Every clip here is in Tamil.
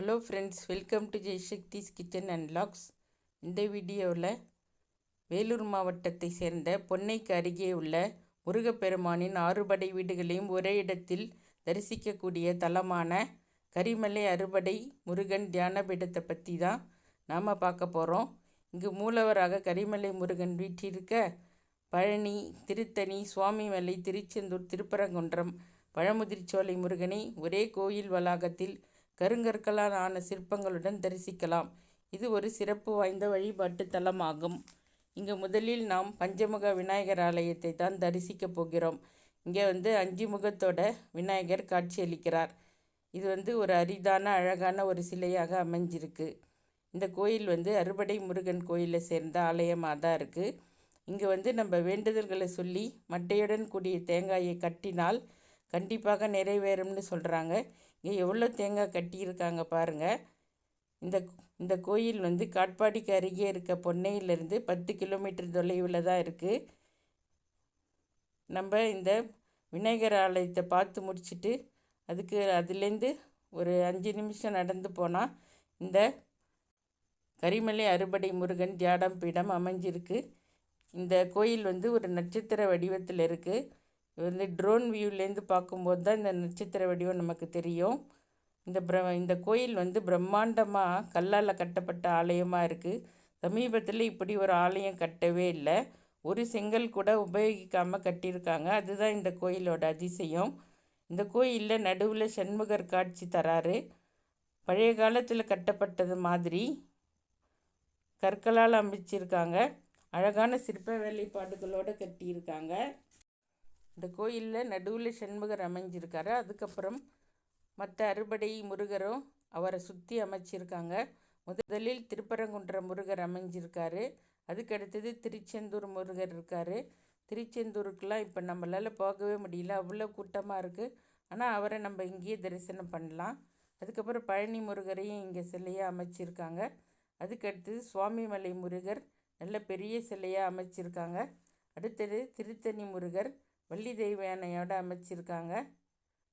Hello friends welcome to Jaishakthi's kitchen and vlogs இந்த வீடியோவில் வேலூர் மாவட்டத்தை சேர்ந்த பொன்னைக்கு அருகே உள்ள முருகப்பெருமானின் ஆறுபடை வீடுகளையும் ஒரே இடத்தில் தரிசிக்கக்கூடிய தலமான கரிமலை அறுபடை முருகன் தியான பீடத்தை பற்றி தான் நாம் பார்க்க போகிறோம் இங்கு மூலவராக கரிமலை முருகன் வீற்றிருக்க பழனி திருத்தணி சுவாமிமலை திருச்செந்தூர் திருப்பரங்குன்றம் பழமுதிர்ச்சோலை முருகனை ஒரே கோயில் வளாகத்தில் கருங்கற்களால் ஆன சிற்பங்களுடன் தரிசிக்கலாம். இது ஒரு சிறப்பு வாய்ந்த வழிபாட்டு தலமாகும். இங்கு முதலில் நாம் பஞ்சமுக விநாயகர் ஆலயத்தை தான் தரிசிக்க போகிறோம். இங்கே வந்து அஞ்சு முகத்தோட விநாயகர் காட்சியளிக்கிறார். இது வந்து ஒரு அரிதான அழகான ஒரு சிலையாக அமைஞ்சிருக்கு. இந்த கோயில் வந்து அறுபடை முருகன் கோயிலை சேர்ந்த ஆலயமாக தான் இருக்குது இங்கே வந்து நம்ம வேண்டுதல்களை சொல்லி மட்டையுடன் கூடிய தேங்காயை கட்டினால் கண்டிப்பாக நிறைவேறும்னு சொல்கிறாங்க இங்கே எவ்வளோ தேங்காய் கட்டியிருக்காங்க பாருங்கள் இந்த இந்த கோயில் வந்து காட்பாடிக்கு அருகே இருக்க பொன்னையிலேருந்து பத்து கிலோமீட்டர் தொலைவில் தான் இருக்குது நம்ம இந்த விநாயகர் ஆலயத்தை பார்த்து முடிச்சுட்டு அதுக்கு அதுலேருந்து ஒரு அஞ்சு நிமிஷம் நடந்து போனால் இந்த கரிமலை அறுபடை முருகன் தியாடம் பீடம் அமைஞ்சிருக்கு. இந்த கோயில் வந்து ஒரு நட்சத்திர வடிவத்தில் இருக்குது வந்து ட்ரோன் வியூலேருந்து பார்க்கும்போது தான் இந்த நட்சத்திர வடிவம் நமக்கு தெரியும். இந்த பிர இந்த கோயில் வந்து பிரம்மாண்டமாக கல்லால் கட்டப்பட்ட ஆலயமாக இருக்குது சமீபத்தில் இப்படி ஒரு ஆலயம் கட்டவே இல்லை. ஒரு செங்கல் கூட உபயோகிக்காமல் கட்டியிருக்காங்க. அதுதான் இந்த கோயிலோட அதிசயம். இந்த கோயிலில் நடுவில் சண்முகர் காட்சி தராரு. பழைய காலத்தில் கட்டப்பட்டது மாதிரி கற்களால் அமைச்சிருக்காங்க. அழகான சிற்ப வேலைப்பாடுகளோடு கட்டியிருக்காங்க. இந்த கோயிலில் நடுவில் சண்முகர் அமைஞ்சிருக்காரு. அதுக்கப்புறம் மற்ற அறுபடை முருகரும் அவரை சுற்றி அமைச்சிருக்காங்க. முதலில் திருப்பரங்குன்ற முருகர் அமைஞ்சிருக்காரு. அதுக்கு அடுத்தது திருச்செந்தூர் முருகர் இருக்கார். திருச்செந்தூருக்கெலாம் இப்போ நம்மளால் போகவே முடியல. அவ்வளோ கூட்டமாக இருக்குது ஆனால் அவரை நம்ம இங்கேயே தரிசனம் பண்ணலாம். அதுக்கப்புறம் பழனி முருகரையும் இங்கே சிலையாக அமைச்சிருக்காங்க. அதுக்கு அடுத்தது சுவாமிமலை முருகர் நல்ல பெரிய சிலையாக அமைச்சிருக்காங்க. அடுத்தது திருத்தணி முருகர் வள்ளி தெய்வ யானையோடு அமைச்சிருக்காங்க.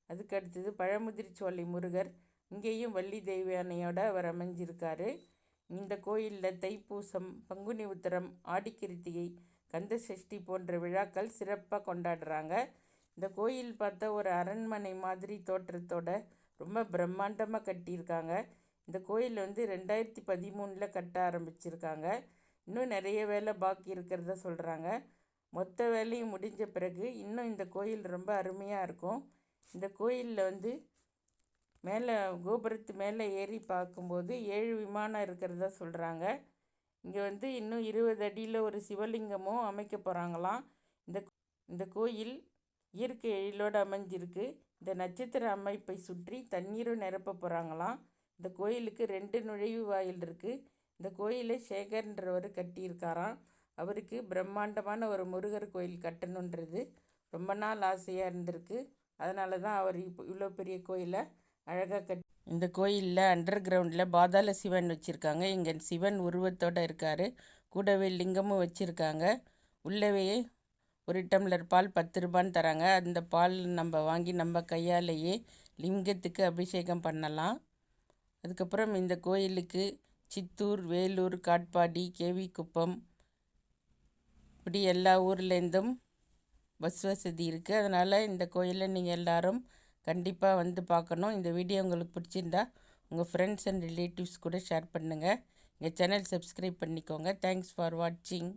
அதுக்கு அடுத்தது பழமுதிரி சோலை முருகர். இங்கேயும் வள்ளி தெய்வயானையோடு அவர் அமைஞ்சிருக்காரு. இந்த கோயிலில் தைப்பூசம் பங்குனி உத்திரம் ஆடிக்கிருத்திகை கந்த சஷ்டி போன்ற விழாக்கள் சிறப்பாக கொண்டாடுறாங்க. இந்த கோயில் பார்த்தா ஒரு அரண்மனை மாதிரி தோற்றத்தோட ரொம்ப பிரம்மாண்டமாக கட்டியிருக்காங்க. இந்த கோயில் வந்து ரெண்டாயிரத்தி பதிமூணில் கட்ட ஆரம்பிச்சிருக்காங்க. இன்னும் நிறைய வேலை பாக்கி இருக்கிறத சொல்கிறாங்க மொத்த வேலையும் முடிஞ்ச பிறகு இன்னும் இந்த கோயில் ரொம்ப அருமையாக இருக்கும். இந்த கோயிலில் வந்து மேலே கோபுரத்து மேலே ஏறி பார்க்கும்போது ஏழு விமானம் இருக்கிறதா சொல்கிறாங்க இங்கே வந்து இன்னும் இருபது அடியில் ஒரு சிவலிங்கமும் அமைக்க போகிறாங்களாம் இந்த இந்த கோயில் இயற்கை எழிலோடு அமைஞ்சிருக்கு. இந்த நட்சத்திர அமைப்பை சுற்றி தண்ணீரும் நிரப்ப போகிறாங்களாம் இந்த கோயிலுக்கு ரெண்டு நுழைவு வாயில் இருக்குது இந்த கோயிலை சேகர்ன்றவர் கட்டியிருக்காராம். அவருக்கு பிரம்மாண்டமான ஒரு முருகர் கோயில் கட்டணுன்றது ரொம்ப நாள் ஆசையாக இருந்திருக்கு. அதனால தான் அவர் இப்போ இவ்வளோ பெரிய கோயிலை அழகாக கட் இந்த கோயிலில் அண்டர் கிரவுண்டில் பாதாள சிவன் வச்சுருக்காங்க. இங்கே சிவன் உருவத்தோடு இருக்கார். கூடவே லிங்கமும் வச்சுருக்காங்க. உள்ளவே ஒரு டம்ளர் பால் பத்து ரூபான்னு தராங்க. அந்த பால் நம்ம வாங்கி நம்ம கையாலேயே லிங்கத்துக்கு அபிஷேகம் பண்ணலாம். அதுக்கப்புறம் இந்த கோயிலுக்கு சித்தூர் வேலூர் காட்பாடி கேவி குப்பம் இப்படி எல்லா ஊர்லேருந்தும் பஸ் வசதி இருக்குது அதனால் இந்த கோயிலை நீங்கள் எல்லோரும் கண்டிப்பாக வந்து பார்க்கணும் இந்த வீடியோ உங்களுக்கு பிடிச்சிருந்தா உங்கள் ஃப்ரெண்ட்ஸ் அண்ட் ரிலேட்டிவ்ஸ் கூட ஷேர் பண்ணுங்கள் எங்கள் சேனல் சப்ஸ்கிரைப் பண்ணிக்கோங்க. தேங்க்ஸ் ஃபார் வாட்சிங்